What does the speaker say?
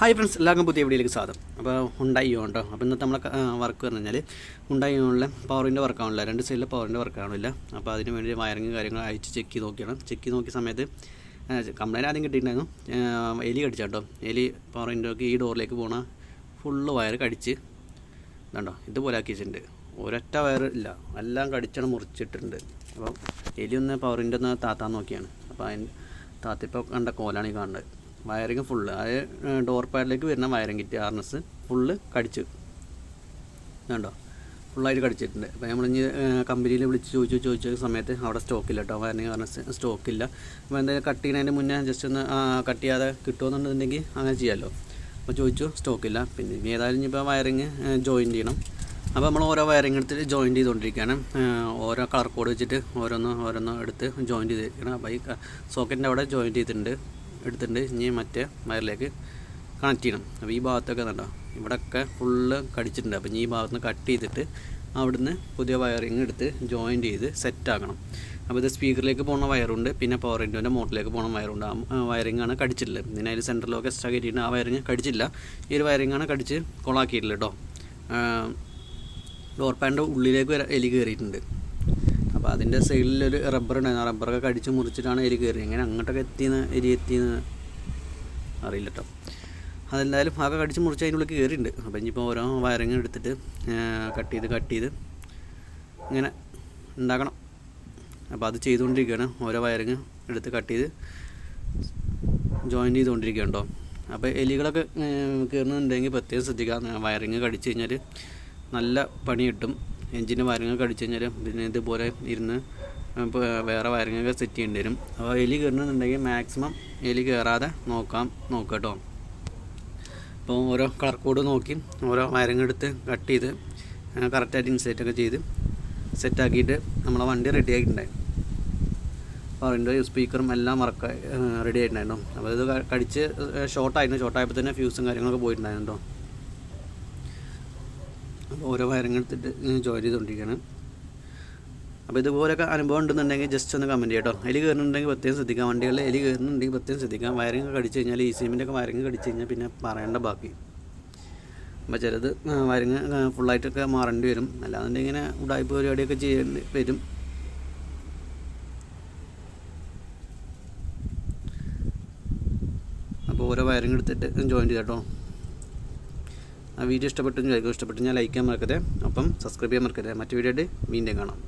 Hi friends എല്ലാവർക്കും പുതിയ വീഡിയോയിലേക്ക് സ്വാഗതം. അപ്പോൾ ഉണ്ടായി ഓണ്ടോ അപ്പോൾ ഇന്നത്തെ നമ്മളെ വർക്ക് പറഞ്ഞു കഴിഞ്ഞാൽ ഉണ്ടായി ഓണിലെ പവറിന്റെ വർക്കാണല്ലോ രണ്ട് സൈഡിലെ പവറിന്റെ വർക്കാണില്ല അപ്പോൾ അതിന് വേണ്ടി വയറിങ് കാര്യങ്ങൾ അയച്ച് ചെക്ക് ചെയ്ത് നോക്കിയാണ്. ചെക്ക് ചെയ്ത് നോക്കിയ സമയത്ത് കംപ്ലൈന്റ് ആദ്യം കിട്ടിയിട്ടുണ്ടായിരുന്നു. എലി കടിച്ചാട്ടോ എലി പവറിന്റെ ഈ ഡോറിലേക്ക് പോണ ഫുള്ള് വയർ കടിച്ച് ഇതുണ്ടോ ഇതുപോലെ ആക്കിയിട്ടുണ്ട് ഒരൊറ്റ വയർ ഇല്ല. എല്ലാം കടിച്ചാണ് മുറിച്ചിട്ടുണ്ട് അപ്പോൾ എലി ഒന്ന് പവറിന്റെ ഒന്ന് താത്താൻ നോക്കിയാണ്. അപ്പോൾ അതിന് താത്തിപ്പോൾ കണ്ട കോലാണ് ഈ കാണുന്നത്. വയറിങ് ഫുള്ള് അതായത് ഡോർ പാഡിലേക്ക് വരുന്ന വയറിങ് കിറ്റ് ആർനസ് ഫുള്ള് കടിച്ച്. കണ്ടോ? ഫുള്ളായിട്ട് കടിച്ചിട്ടുണ്ട്. അപ്പോൾ നമ്മൾ ഇനി കമ്പനിയിൽ വിളിച്ച് ചോദിച്ചു ചോദിച്ച സമയത്ത് അവിടെ സ്റ്റോക്കില്ല കേട്ടോ വയറിങ് കാരണം സ്റ്റോക്കില്ല അപ്പോൾ എന്തായാലും കട്ട് ചെയ്യുന്നതിന് മുന്നേ ജസ്റ്റ് ഒന്ന് കട്ട് ചെയ്യാതെ കിട്ടുമെന്നുണ്ടെങ്കിൽ അങ്ങനെ ചെയ്യാമല്ലോ അപ്പോൾ ചോദിച്ചു സ്റ്റോക്കില്ല പിന്നെ ഇനി ഏതായാലും ഇനിയിപ്പോൾ വയറിങ് ജോയിൻ ചെയ്യണം. അപ്പോൾ നമ്മൾ ഓരോ വയറിങ് എടുത്തിട്ട് ജോയിൻ ചെയ്തുകൊണ്ടിരിക്കുകയാണ് ഓരോ കളർ കോഡ് വെച്ചിട്ട് ഓരോന്ന് ഓരോന്ന് എടുത്ത് ജോയിൻ ചെയ്തിരിക്കണം അപ്പോൾ ഈ സോക്കറ്റിന്റെ അവിടെ ജോയിൻ ചെയ്തിട്ടുണ്ട്. എടുത്തിട്ടുണ്ട്. ഇനി മറ്റേ വയറിലേക്ക് കണക്ട് ചെയ്യണം. അപ്പോൾ ഈ ഭാഗത്തൊക്കെ കണ്ടോ? ഇവിടെയൊക്കെ ഫുള്ള് കടിച്ചിട്ടുണ്ട്. അപ്പോൾ ഈ ഭാഗത്ത് നിന്ന് കട്ട് ചെയ്തിട്ട് അവിടുന്ന് പുതിയ വയറിങ് എടുത്ത് ജോയിൻ ചെയ്ത് സെറ്റ് ആക്കണം. അപ്പോൾ ഇത് സ്പീക്കറിലേക്ക് പോകുന്ന വയറുണ്ട് പിന്നെ പവർ ഇൻഡോന്റെ മോട്ടറിലേക്ക് പോകുന്ന വയറുണ്ട് ആ വയറിംഗ് ആണ് കടിച്ചിട്ടുള്ളത്. പിന്നെ അതിൽ സെന്ററിലൊക്കെ എക്സ്ട്രാ കയറ്റിയിട്ട് ആ വയറിങ് കടിച്ചില്ല. ഈ ഒരു വയറിങ്ങാണ് കടിച്ച് കൊളാക്കിയിട്ടില്ല കേട്ടോ ഡോർ പാന്റെ ഉള്ളിലേക്ക് വരെ എലി കയറിയിട്ടുണ്ട് അപ്പോൾ അതിന്റെ സൈഡിലൊരു റബ്ബർ ഉണ്ടായിരുന്നു ആ റബ്ബറൊക്കെ കടിച്ച് മുറിച്ചിട്ടാണ് എലി കയറി എങ്ങനെ അങ്ങോട്ടൊക്കെ എത്തിയെന്ന് എലി എത്തിയെന്ന് അറിയില്ല കേട്ടോ അതെന്തായാലും ആകെ കടിച്ച് മുറിച്ച് അതിന്റെ ഉള്ളിൽ കയറിയിട്ടുണ്ട് അപ്പോൾ ഇനിയിപ്പോൾ ഓരോ വയറിങ് എടുത്തിട്ട് കട്ട് ചെയ്ത് കട്ട് ചെയ്ത് ഇങ്ങനെ ഉണ്ടാക്കണം. അപ്പോൾ അത് ചെയ്തുകൊണ്ടിരിക്കുകയാണ്. ഓരോ വയറിങ് എടുത്ത് കട്ട് ചെയ്ത് ജോയിൻ ചെയ്തുകൊണ്ടിരിക്കുകയാണ് കേട്ടോ അപ്പോൾ എലികളൊക്കെ കയറുന്നുണ്ടെങ്കിൽ പ്രത്യേകം ശ്രദ്ധിക്കുക. വയറിങ് കടിച്ച് കഴിഞ്ഞാൽ നല്ല പണി കിട്ടും. എഞ്ചിന്റെ വയറിങ് അടിച്ചു കഴിഞ്ഞാൽ പിന്നെ ഇതുപോലെ ഇരുന്ന് വേറെ വയറിങ്ങൊക്കെ സെറ്റ് ചെയ്യേണ്ടി വരും. അപ്പോൾ എലി കയറണമെന്നുണ്ടെങ്കിൽ മാക്സിമം എലി കയറാതെ നോക്കാം നോക്കുക കേട്ടോ. അപ്പോൾ ഓരോ കളർ കോഡ് നോക്കി ഓരോ വയറിങ് എടുത്ത് കട്ട് ചെയ്ത് കറക്റ്റായിട്ട് ഇൻസെറ്റൊക്കെ ചെയ്ത് സെറ്റാക്കിയിട്ട് നമ്മളെ വണ്ടി റെഡി ആയിട്ടുണ്ടായി അപ്പോൾ സ്പീക്കറും എല്ലാം മറക്ക റെഡി ആയിട്ടുണ്ടായിരുന്നു. അപ്പോൾ ഇത് കടിച്ച് ഷോർട്ടായിരുന്നു ഷോർട്ടായപ്പോൾ തന്നെ ഫ്യൂസും കാര്യങ്ങളൊക്കെ പോയിട്ടുണ്ടായിരുന്നു കേട്ടോ. ഓരോ വയറിങ് എടുത്തിട്ട് ജോയിൻ ചെയ്തുകൊണ്ടിരിക്കുകയാണ്. അപ്പോൾ ഇതുപോലൊക്കെ അനുഭവം ഉണ്ടെന്നുണ്ടെങ്കിൽ ജസ്റ്റ് ഒന്ന് കമന്റ് കേട്ടോ എലി കയറുന്നുണ്ടെങ്കിൽ പ്രത്യേകം ശ്രദ്ധിക്കാം. വണ്ടികളിൽ എലി കയറുന്നുണ്ടെങ്കിൽ പ്രത്യേകം ശ്രദ്ധിക്കാം. വയറിങ് ഒക്കെ കടിച്ച് കഴിഞ്ഞാൽ ഈ സിമിന്റെ ഒക്കെ വയറിങ് കടിച്ച് കഴിഞ്ഞാൽ പിന്നെ പറയേണ്ട ബാക്കി. അപ്പോൾ ചിലത് വയറിങ് ഫുള്ളായിട്ടൊക്കെ മാറേണ്ടി വരും. അല്ലാന്നുണ്ടെങ്കിൽ ഇങ്ങനെ ഉടായ്പ പരിപാടിയൊക്കെ ചെയ്യേണ്ടി വരും. അപ്പോൾ ഓരോ വയറിങ് എടുത്തിട്ട് ജോയിൻ ചെയ്തോ ആ വീഡിയോ ഇഷ്ടപ്പെട്ടു വിചാരിക്കും ഇഷ്ടപ്പെട്ടു ഞാൻ ലൈക്ക് ചെയ്യാൻ മറക്കരുത്. അപ്പം സബ്സ്ക്രൈബ് ചെയ്യാൻ മറക്കരുത്. മറ്റു വീഡിയോ ആയിട്ട് വീണ്ടും കാണാം.